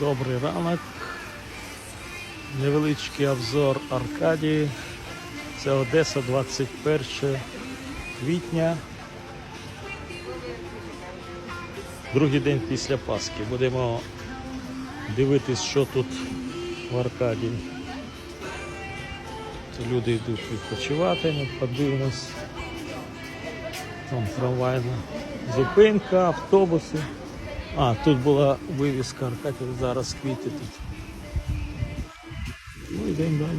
Добрий ранок. Невеличкий обзор Аркадії. Це Одеса 21 квітня. Другий день після Пасхи. Будемо дивитись, що тут в Аркадії. Люди йдуть відпочивати, ми подивимось. Там трамвайна зупинка, автобуси. А, тут була вивіска Аркадія, зараз квіти тут. Ну йдемо далі.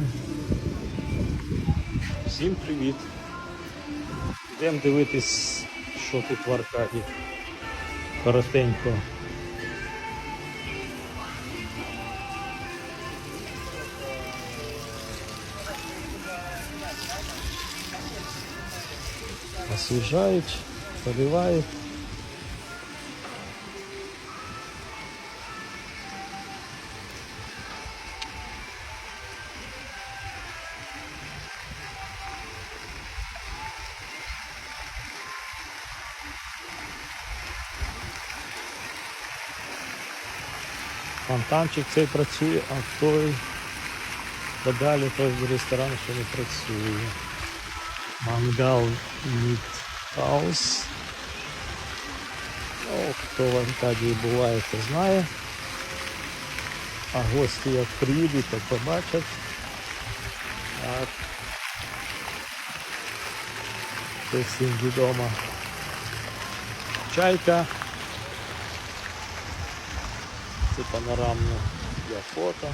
Всім привіт. Йдемо дивитись, що тут в Аркаді. Коротенько. Освіжають, поливають. Фонтанчик цей працює, а той подалі той ресторан ще не працює. Мангал Міт Хаус. Ну, хто в Аркадії буває, то знає. А гості як приїдуть, то побачать. Так. Це всім відомо. Чайка. Це панорамне для фото.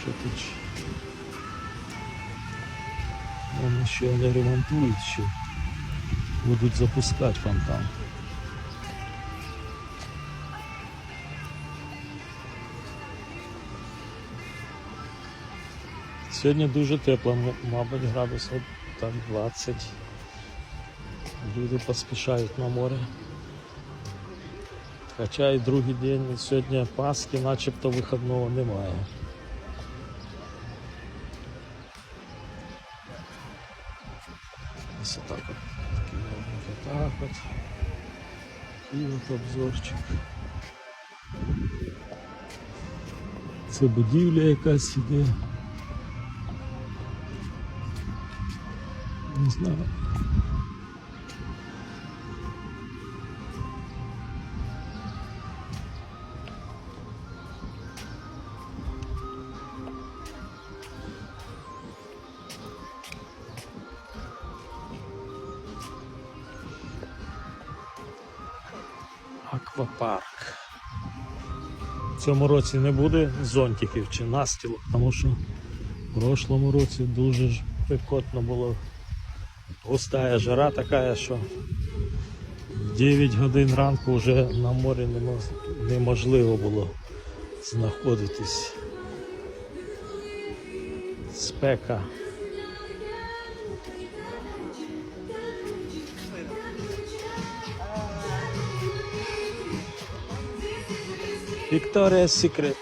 Що тут? Вони ще не ремонтують ще. Будуть запускати фонтан. Сьогодні дуже тепло, мабуть, градусів так 20. Люди поспішають на море. Хоча і другий день сьогодні Пасхи, начебто вихідного немає. Ось отак от. Отак от. І от обзорчик. Це будівля якась іде. Не знаю. Аквапарк. В цьому році не буде зонтиків чи настілок, тому що в прошлому році дуже ж пекотно було. Густая жара така, що 9 годин ранку вже на морі неможливо було знаходитись. Спека. Victoria's Secret.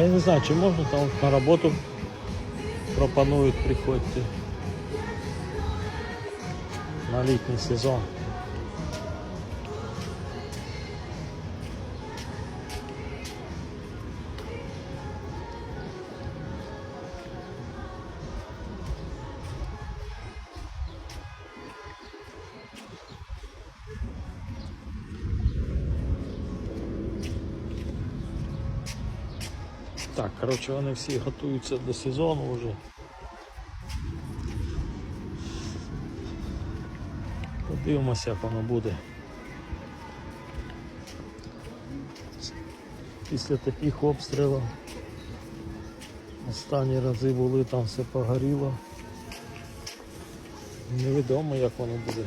Я не знаю, чи можна там на роботу пропонують приходьте на літній сезон. Так, коротше, вони всі готуються до сезону вже. Подивимося, як воно буде. Після таких обстрілів Останні рази були, там все погоріло. Невідомо як воно буде.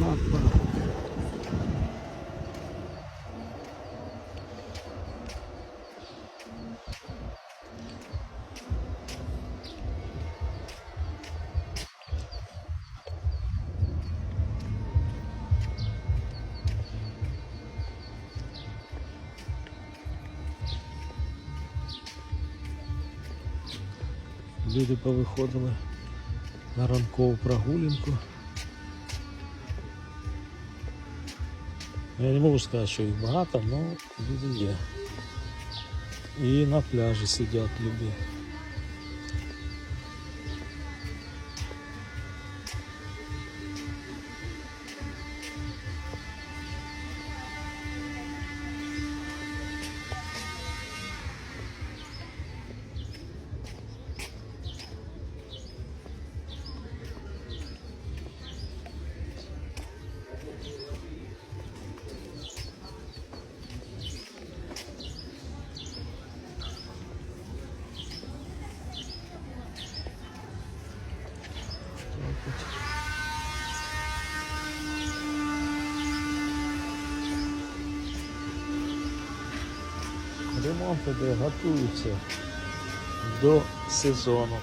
Ах. Люди повиходили на ранкову прогулянку. Я не можу сказати, що їх багато, але люди є. І на пляжі сидять люди. remonta da Raposa do Sezono.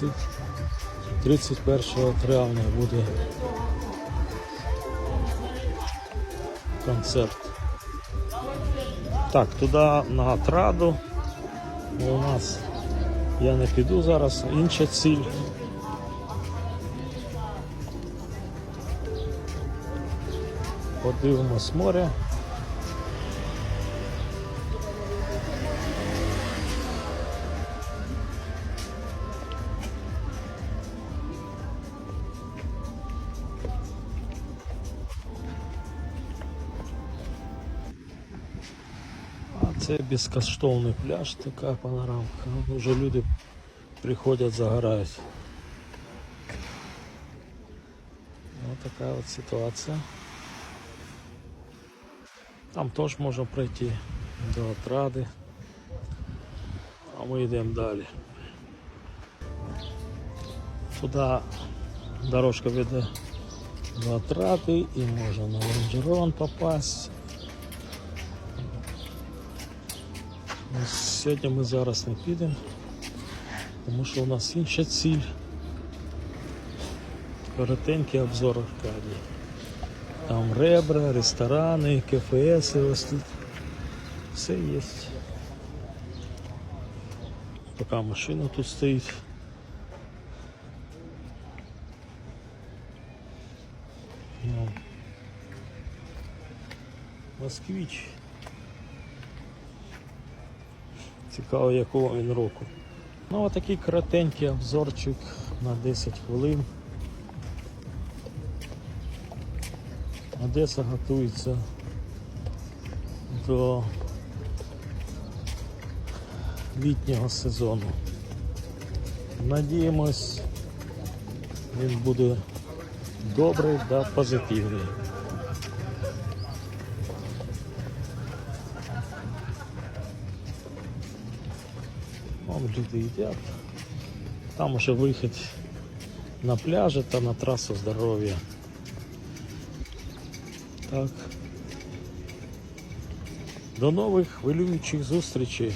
30, 31 травня буде концерт. Так, туди на траду. У нас я не піду зараз, інша ціль. Подивимось море. Це безкоштовний пляж, така панорамка. Вже люди приходять, загорають. Ось така от ситуація. Там теж можна пройти до отради. А ми йдемо далі. Туди дорожка веде до отради і можна на Лонжерон попасть. Сьогодні ми зараз не підемо, тому що у нас інша ціль. Коротенький обзор Аркадії. Там ребра, ресторани, КФС, ось тут. Все є. Поки машина тут стоїть. Ну. Москвич. Цікаво, якого він року. Ну, отакий коротенький обзорчик на 10 хвилин. Одеса готується до літнього сезону. Надіємось, він буде добрий та позитивний. Вон люди їдять. Там уже вихід на пляжі та на трасу здоров'я. Так. До нових хвилюючих зустрічей.